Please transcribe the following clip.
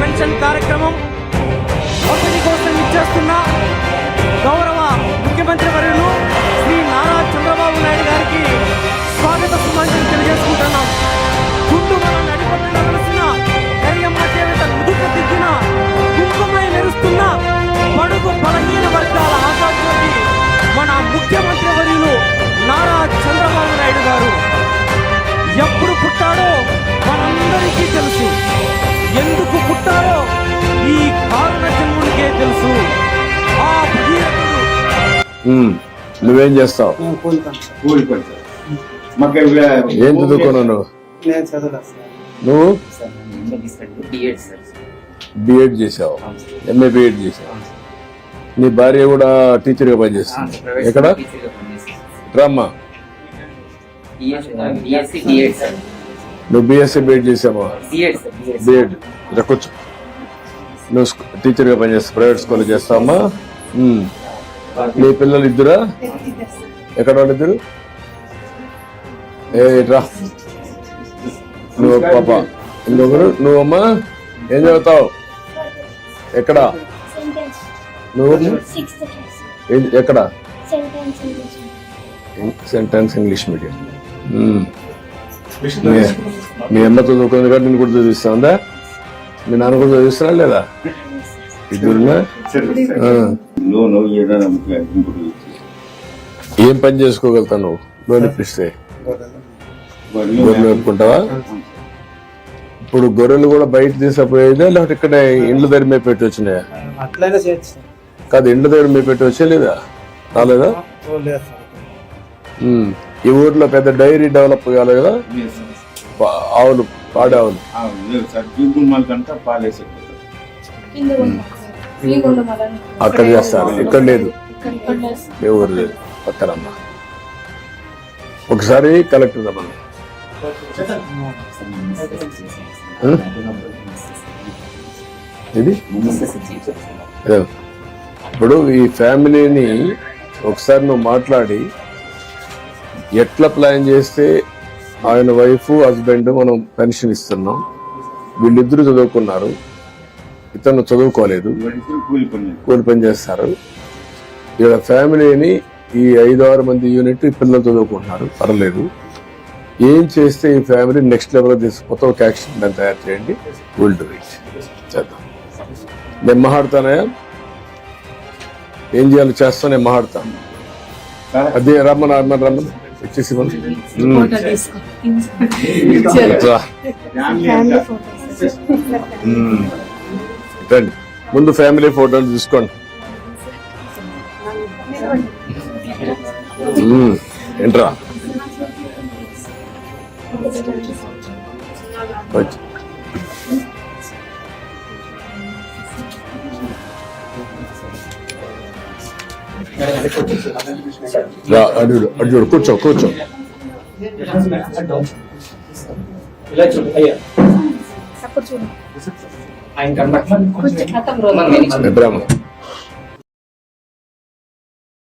Pension కార్యక్రమం ఉమ్. నువ్వేం చేస్తావు? ఏం చదువుకున్నావు నువ్వు? నేను చదవలేదు సార్. నువ్వు? బిఎడ్ చేసావు. ఎంఏ బిఎడ్ చేసావు. నీ భార్య కూడా టీచర్గా ఆ, పనిచేస్తుంది ఎక్కడ? టీచర్గా. రామ్మా. నువ్వు బిఎస్సీ బిఎడ్ చేసావా? బిఎడ్ ఇక్కడ కూర్చో. నువ్వు స్కూ- టీచర్గా పనిచేస్తావు ప్రైవేట్ స్కూల్ చేస్తావమ్మా? నీ పిల్లలు ఇద్దరా ఎక్కడ వాళ్ళు ఇద్దరు ఏ రా నువ్వు పాప. ఇంకొకరు? నువ్వమ్మా? ఏం చదువుతావు? ఎక్కడ? నువ్వు? ఎక్కడ? Sentence English medium. మీ- మీ అమ్మ చదువుకుంది కాబట్టి నేను కూడా చదివిస్తుందా మీ నాన్న కూడా చదివిస్తున్నా లేదా? ఏం పని చేసుకోగలుగుతావు నువ్వు? లోన్ ఇప్పిస్తే. గొర్రెలు. మేపుకుంటావా ఇప్పుడు గొర్రెలు కూడా బయట తీసుకుపోయేదా? లేకపోతే ఇక్కడ ఇండ్ల దగ్గర మేము పెట్టి వచ్చినాయా. కాదు ఇండ్ల దగ్గర మేము పెట్టి వచ్చే లేదా రాలేదా. ఈ ఊర్లో పెద్ద డైరీ డెవలప్ కాలేదు కదా? ఆవులు పాడే ఆవులు అక్కడ చేస్తారు. ఇక్కడ లేదు. ఊరు లేదు. పక్కనమ్మ. ఒకసారి కలెక్టర్ హ్మ్? ఇది. ఇప్పుడు ఈ ఫ్యామిలీని ఒకసారి నువ్వు మాట్లాడి ఎట్లా ప్లాన్ చేస్తే ఆయన వైఫ్ హస్బెండ్ మనం పెన్షన్ ఇస్తున్నాం? వీళ్ళిద్దరూ చదువుకున్నారు. ఇతను చదువుకోలేదు. కూలి పని చేస్తారు. ఇక్కడ ఫ్యామిలీని ఈ ఐదు ఆరు మంది యూనిట్ పిల్లలు చదువుకుంటున్నారు. పర్లేదు. ఏం చేస్తే ఈ ఫ్యామిలీ నెక్స్ట్ లెవెల్ తీసుకుపోతే ఒక యాక్షన్ ప్లాన్ తయారు చేయండి. విల్ డూ ఇట్ చేద్దాం. నేను మాట్లాడతానయా ఏం చేయాలో చేస్తా నేను మాట్లాడతాను అదే రమ్మని రమ్మని రమ్మని. వచ్చేసి ఇవ్వండి. రండి. ముందు ఫ్యామిలీ ఫోటోలు తీసుకోండి. ఏంట్రా? అడుగుడు అడుగుడు కూర్చో కూర్చో. ఇలా చూడు అయ్యా. అప్పుడు చూడు. ఆయన కనబట్ల ఇబ్రాహిం.